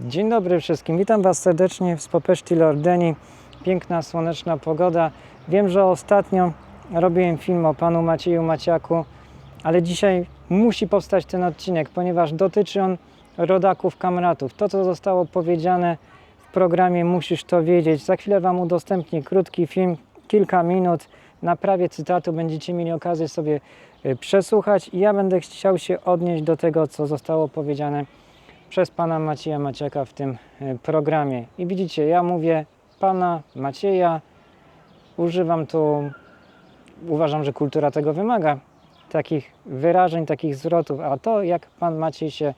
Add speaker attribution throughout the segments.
Speaker 1: Dzień dobry wszystkim, witam Was serdecznie w Spopeszti Lordeni. Piękna, słoneczna pogoda. Wiem, że ostatnio robiłem film o panu Macieju Maciaku, ale dzisiaj musi powstać ten odcinek, ponieważ dotyczy on rodaków kamratów. To, co zostało powiedziane w programie Musisz to wiedzieć. Za chwilę Wam udostępnię krótki film, kilka minut. Na prawie cytatu będziecie mieli okazję sobie y, przesłuchać i ja będę chciał się odnieść do tego, co zostało powiedziane przez pana Macieja Maciaka w tym y, programie. I widzicie, ja mówię pana Macieja, używam tu, uważam, że kultura tego wymaga, takich wyrażeń, takich zwrotów, a to jak pan Maciej się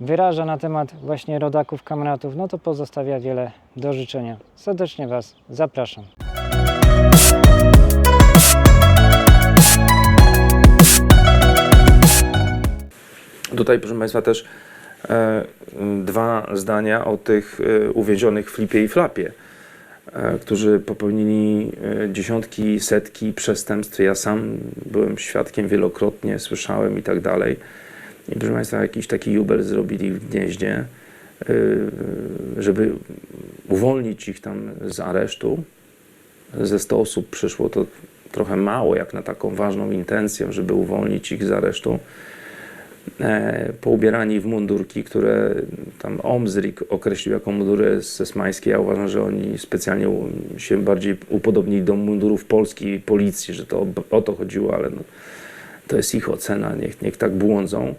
Speaker 1: wyraża na temat właśnie rodaków, kamratów, no to pozostawia wiele do życzenia. Serdecznie Was zapraszam.
Speaker 2: Tutaj, proszę Państwa, też e, dwa zdania o tych e, uwięzionych Flipie i Flapie, e, którzy popełnili e, dziesiątki, setki przestępstw. Ja sam byłem świadkiem wielokrotnie, słyszałem i tak dalej. I proszę Państwa, jakiś taki jubel zrobili w gnieździe, e, żeby uwolnić ich tam z aresztu. Ze 100 osób przyszło to trochę mało, jak na taką ważną intencję, żeby uwolnić ich z aresztu e, poubierani w mundurki, które tam Omzrik określił jako mundury sesmańskie. Ja uważam, że oni specjalnie się bardziej upodobnili do mundurów polskiej policji, że to o, o to chodziło, ale no, to jest ich ocena, niech, niech tak błądzą.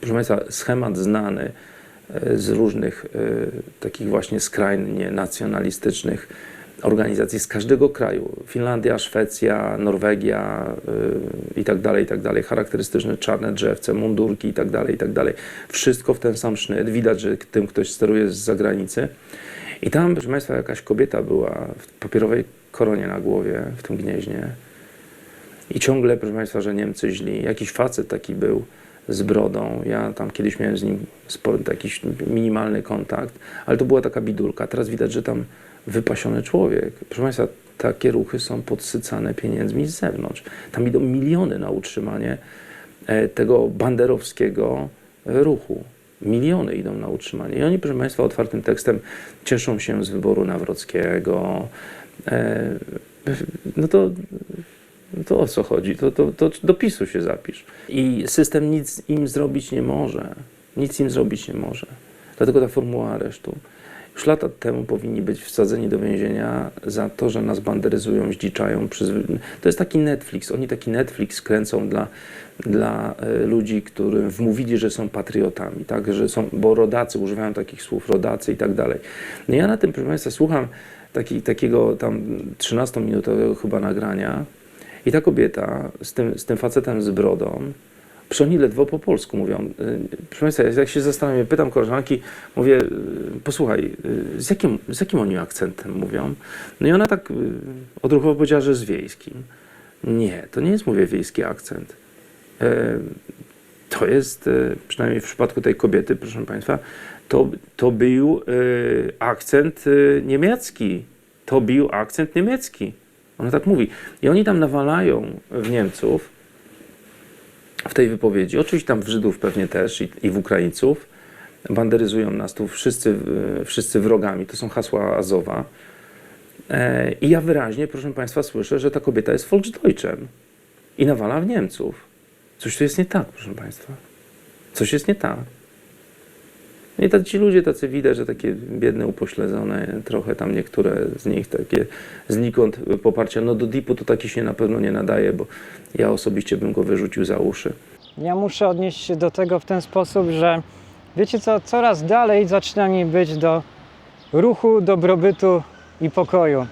Speaker 2: Proszę Państwa, schemat znany e, z różnych e, takich właśnie skrajnie nacjonalistycznych organizacji z każdego kraju. Finlandia, Szwecja, Norwegia y, i tak dalej, i tak dalej. Charakterystyczne czarne drzewce, mundurki i tak dalej, i tak dalej. Wszystko w ten sam sznyt. Widać, że tym ktoś steruje z zagranicy. I tam, proszę Państwa, jakaś kobieta była w papierowej koronie na głowie, w tym gnieźnie. I ciągle, proszę Państwa, że Niemcy źli. Jakiś facet taki był z brodą. Ja tam kiedyś miałem z nim spory, jakiś minimalny kontakt, ale to była taka bidulka. Teraz widać, że tam wypasiony człowiek. Proszę Państwa, takie ruchy są podsycane pieniędzmi z zewnątrz. Tam idą miliony na utrzymanie e, tego banderowskiego ruchu. Miliony idą na utrzymanie. I oni, proszę Państwa, otwartym tekstem cieszą się z wyboru Nawrockiego. E, No to no to o co chodzi? To, to, to do PiSu się zapisz. I system nic im zrobić nie może. Nic im zrobić nie może. Dlatego ta formuła aresztu. Już lata temu powinni być wsadzeni do więzienia za to, że nas banderyzują, zdziczają. To jest taki Netflix. Oni taki Netflix kręcą dla, dla e, ludzi, którym wmówili, że są patriotami, tak? że są, bo rodacy używają takich słów, rodacy i tak dalej. No ja na tym, proszę Państwa, słucham taki, takiego tam 13-minutowego chyba nagrania i ta kobieta z tym, z tym facetem z brodą, Przecież oni ledwo po polsku mówią. Y, Proszę Państwa, jak się zastanawiam, pytam koleżanki, mówię, y, posłuchaj, y, z jakim, z jakim oni akcentem mówią? No i ona tak odruchowo powiedziała, że z wiejskim. Nie, to nie jest, mówię, wiejski akcent. To jest, przynajmniej w przypadku tej kobiety, proszę Państwa, to, to był akcent niemiecki. To był akcent niemiecki. Ona tak mówi. I oni tam nawalają w Niemców, w tej wypowiedzi. Oczywiście tam w Żydów pewnie też i, i w Ukraińców. Banderyzują nas tu wszyscy, wszyscy wrogami. To są hasła Azowa. E, I ja wyraźnie, proszę Państwa, słyszę, że ta kobieta jest Volksdeutschem i nawala w Niemców. Coś tu jest nie tak, proszę Państwa. Coś jest nie tak. No I ci ludzie tacy widać, że takie biedne, upośledzone, trochę tam niektóre z nich takie znikąd poparcia. No do DIP-u to taki się na pewno nie nadaje, bo ja osobiście bym go wyrzucił za uszy.
Speaker 1: Ja muszę odnieść się do tego w ten sposób, że wiecie co, coraz dalej zaczyna mi być do ruchu, dobrobytu i pokoju.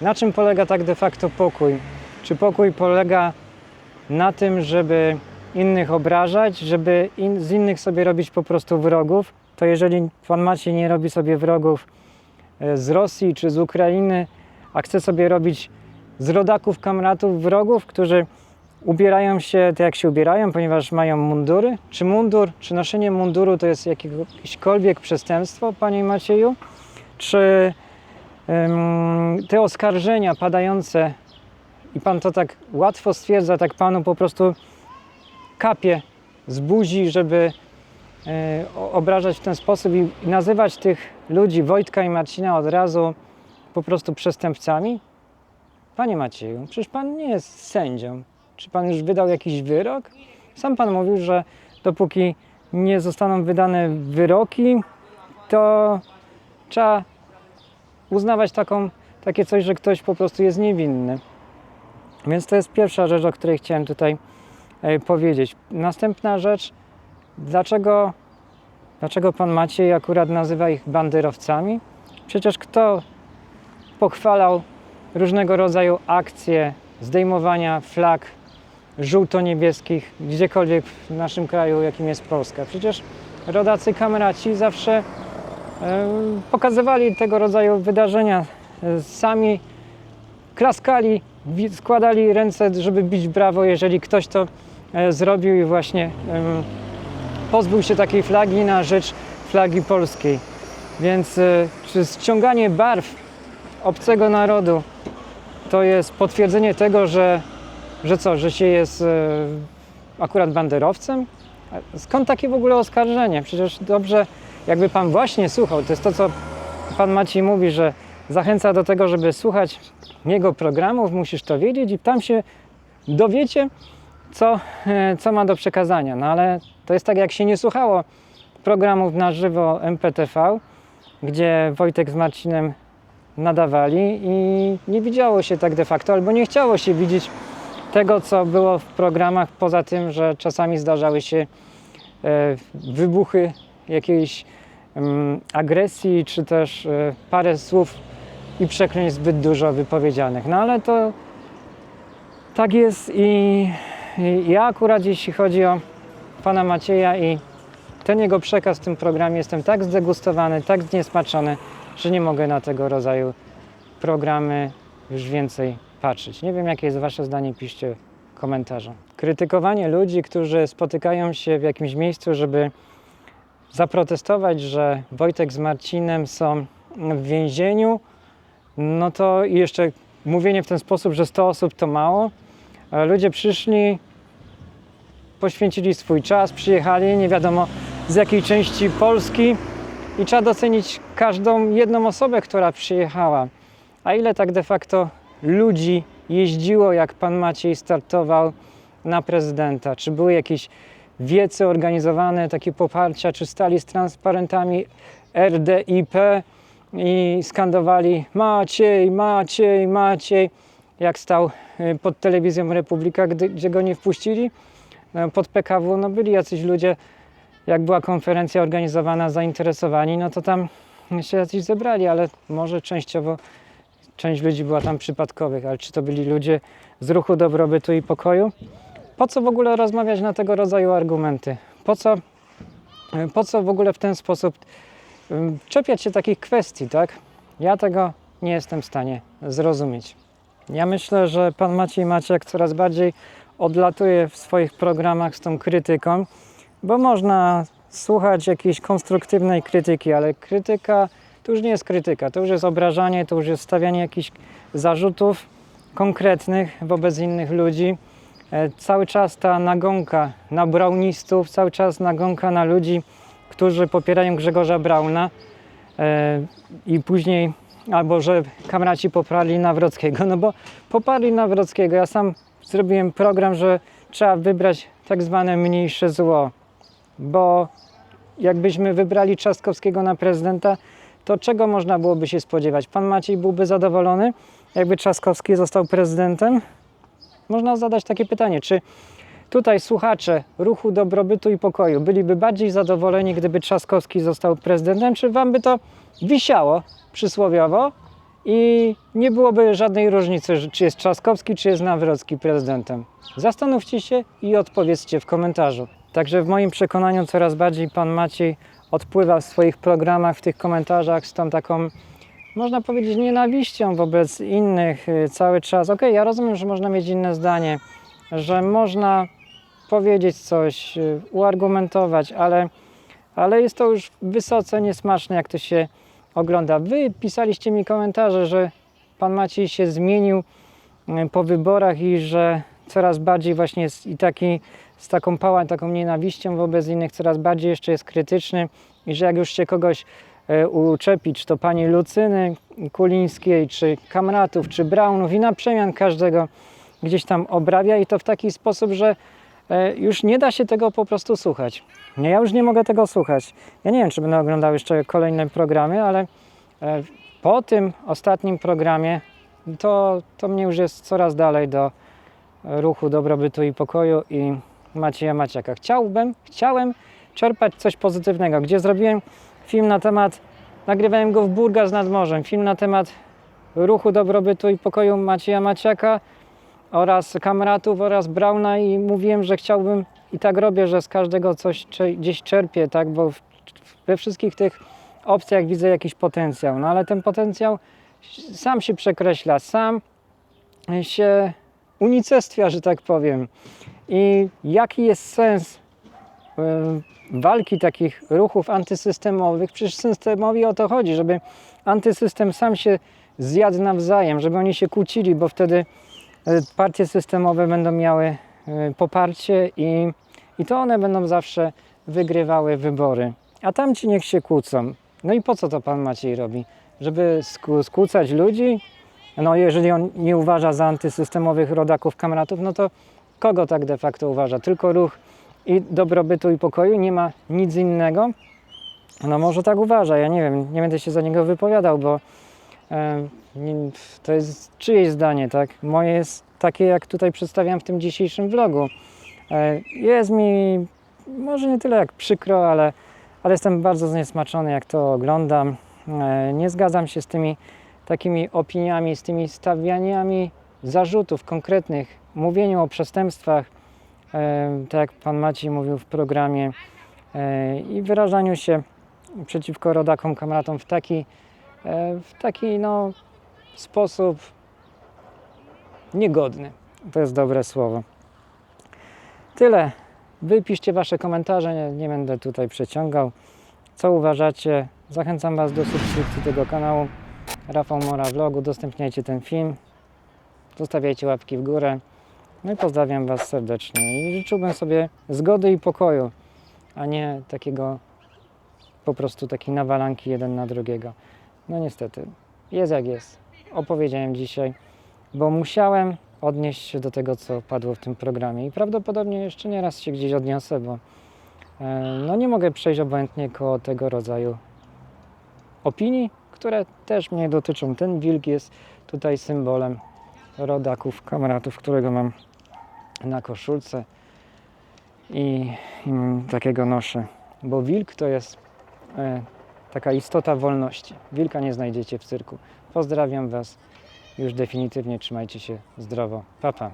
Speaker 1: Na czym polega tak de facto pokój? Czy pokój polega na tym, żeby innych obrażać, żeby in, z innych sobie robić po prostu wrogów? To jeżeli pan Maciej nie robi sobie wrogów e, z Rosji czy z Ukrainy, a chce sobie robić z rodaków, kamratów wrogów, którzy ubierają się tak jak się ubierają, ponieważ mają mundury? Czy mundur, czy noszenie munduru to jest jakiekolwiek przestępstwo, panie Macieju? Czy te oskarżenia padające i pan to tak łatwo stwierdza, tak panu po prostu kapie z buzi, żeby obrażać w ten sposób i, i nazywać tych ludzi, Wojtka i Marcina, od razu po prostu przestępcami? Panie Macieju, przecież pan nie jest sędzią. Czy pan już wydał jakiś wyrok? Sam pan mówił, że dopóki nie zostaną wydane wyroki, to trzeba uznawać taką, takie coś, że ktoś po prostu jest niewinny. Więc to jest pierwsza rzecz, o której chciałem tutaj e, powiedzieć. Następna rzecz, dlaczego, dlaczego pan Maciej akurat nazywa ich bandyrowcami? Przecież kto pochwalał różnego rodzaju akcje zdejmowania flag żółto-niebieskich gdziekolwiek w naszym kraju, jakim jest Polska? Przecież rodacy kameraci zawsze e, pokazywali tego rodzaju wydarzenia. E, Sami klaskali, składali ręce, żeby bić brawo, jeżeli ktoś to e, zrobił i właśnie pozbył się takiej flagi na rzecz flagi polskiej. Więc e, czy ściąganie barw obcego narodu to jest potwierdzenie tego, że, że co, że się jest e, akurat banderowcem? Skąd takie w ogóle oskarżenie? Przecież dobrze, jakby pan właśnie słuchał, to jest to, co pan Maciej mówi, że zachęca do tego, żeby słuchać jego programów, musisz to wiedzieć i tam się dowiecie, co, e, co ma do przekazania. No ale to jest tak, jak się nie słuchało programów na żywo MPTV, gdzie Wojtek z Marcinem nadawali i nie widziało się tak de facto, albo nie chciało się widzieć tego, co było w programach, poza tym, że czasami zdarzały się e, wybuchy jakiejś em, agresji, czy też e, parę słów i przekleństw zbyt dużo wypowiedzianych. No ale to tak jest i ja akurat jeśli chodzi o pana Macieja i ten jego przekaz w tym programie jestem tak zdegustowany, tak zniesmaczony, że nie mogę na tego rodzaju programy już więcej patrzeć. Nie wiem, jakie jest wasze zdanie, piszcie w. Krytykowanie ludzi, którzy spotykają się w jakimś miejscu, żeby zaprotestować, że Wojtek z Marcinem są w więzieniu, no to jeszcze mówienie w ten sposób, że 100 osób to mało. E, Ludzie przyszli, poświęcili swój czas, przyjechali, nie wiadomo z jakiej części Polski i trzeba docenić każdą jedną osobę, która przyjechała. A ile tak de facto ludzi jeździło, jak pan Maciej startował na prezydenta? Czy były jakieś wiece organizowane, takie poparcia, czy stali z transparentami RDIP i skandowali Maciej, Maciej, Maciej, jak stał y, pod telewizją Republika, gdy, gdzie go nie wpuścili? No, Pod PKW no byli jacyś ludzie, jak była konferencja organizowana, zainteresowani, no to tam się jacyś zebrali, ale może częściowo część ludzi była tam przypadkowych, ale czy to byli ludzie z ruchu dobrobytu i pokoju? Po co w ogóle rozmawiać na tego rodzaju argumenty? Po co, po co w ogóle w ten sposób ym, czepiać się takich kwestii, tak? Ja tego nie jestem w stanie zrozumieć. Ja myślę, że pan Maciej Maciek coraz bardziej odlatuje w swoich programach z tą krytyką, bo można słuchać jakiejś konstruktywnej krytyki, ale krytyka to już nie jest krytyka, to już jest obrażanie, to już jest stawianie jakichś zarzutów konkretnych wobec innych ludzi. E, Cały czas ta nagonka na braunistów, cały czas nagonka na ludzi, którzy popierają Grzegorza Brauna e, i później albo że kamraci poparli Nawrockiego, no bo poparli Nawrockiego. Ja sam zrobiłem program, że trzeba wybrać tak zwane mniejsze zło, bo jakbyśmy wybrali Trzaskowskiego na prezydenta, to czego można byłoby się spodziewać? Pan Maciej byłby zadowolony, jakby Trzaskowski został prezydentem? Można zadać takie pytanie, czy tutaj słuchacze ruchu dobrobytu i pokoju byliby bardziej zadowoleni, gdyby Trzaskowski został prezydentem, czy wam by to wisiało przysłowiowo i nie byłoby żadnej różnicy, czy jest Trzaskowski, czy jest Nawrocki prezydentem? Zastanówcie się i odpowiedzcie w komentarzu. Także w moim przekonaniu coraz bardziej pan Maciej odpływa w swoich programach, w tych komentarzach z tą taką, można powiedzieć, nienawiścią wobec innych y, cały czas. Okej, ja rozumiem, że można mieć inne zdanie, że można powiedzieć coś, y, uargumentować, ale, ale jest to już wysoce niesmaczne, jak to się ogląda. Wy pisaliście mi komentarze, że pan Maciej się zmienił y, po wyborach i że coraz bardziej właśnie jest i taki z taką pałą, taką nienawiścią wobec innych, coraz bardziej jeszcze jest krytyczny i że jak już się kogoś e, uczepi, czy to pani Lucyny Kulińskiej, czy Kamratów, czy Brownów i na przemian każdego gdzieś tam obrabia i to w taki sposób, że e, już nie da się tego po prostu słuchać. Ja już nie mogę tego słuchać. Ja nie wiem, czy będę oglądał jeszcze kolejne programy, ale e, po tym ostatnim programie to, to mnie już jest coraz dalej do ruchu dobrobytu i pokoju i Macieja Maciaka. Chciałbym, chciałem czerpać coś pozytywnego, gdzie zrobiłem film na temat, nagrywałem go w Burgas nad Morzem, film na temat ruchu dobrobytu i pokoju Macieja Maciaka oraz kamratów oraz Brauna i mówiłem, że chciałbym i tak robię, że z każdego coś gdzieś czerpię, tak, bo we wszystkich tych opcjach widzę jakiś potencjał, no ale ten potencjał sam się przekreśla, sam się unicestwia, że tak powiem. I jaki jest sens y, walki takich ruchów antysystemowych? Przecież systemowi o to chodzi, żeby antysystem sam się zjadł nawzajem, żeby oni się kłócili, bo wtedy partie systemowe będą miały y, poparcie i, i to one będą zawsze wygrywały wybory. A tamci niech się kłócą. No i po co to pan Maciej robi? Żeby skłócać ludzi? No jeżeli on nie uważa za antysystemowych rodaków kamratów, no to kogo tak de facto uważa? Tylko ruch i dobrobytu i pokoju? Nie ma nic innego? No może tak uważa, ja nie wiem, nie będę się za niego wypowiadał, bo to jest czyjeś zdanie, tak? Moje jest takie, jak tutaj przedstawiam w tym dzisiejszym vlogu. E, jest mi może nie tyle jak przykro, ale, ale jestem bardzo zniesmaczony, jak to oglądam. E, nie zgadzam się z tymi takimi opiniami, z tymi stawianiami zarzutów konkretnych, mówieniu o przestępstwach, e, tak jak pan Maciej mówił w programie, e, i wyrażaniu się przeciwko rodakom, kamratom w taki, e, w taki no, sposób niegodny. To jest dobre słowo. Tyle. Wypiszcie Wasze komentarze, nie, nie będę tutaj przeciągał. Co uważacie? Zachęcam Was do subskrypcji tego kanału. Rafał Mora Vlogu, udostępniajcie ten film, zostawiajcie łapki w górę. No i pozdrawiam Was serdecznie i życzyłbym sobie zgody i pokoju, a nie takiego po prostu takiej nawalanki jeden na drugiego. No niestety, jest jak jest. Opowiedziałem dzisiaj, bo musiałem odnieść się do tego, co padło w tym programie i prawdopodobnie jeszcze nie raz się gdzieś odniosę, bo e, no nie mogę przejść obojętnie koło tego rodzaju opinii, które też mnie dotyczą. Ten wilk jest tutaj symbolem rodaków, kamratów, którego mam na koszulce i, i takiego noszę. Bo wilk to jest e, taka istota wolności. Wilka nie znajdziecie w cyrku. Pozdrawiam Was. Już definitywnie trzymajcie się zdrowo. Pa, pa.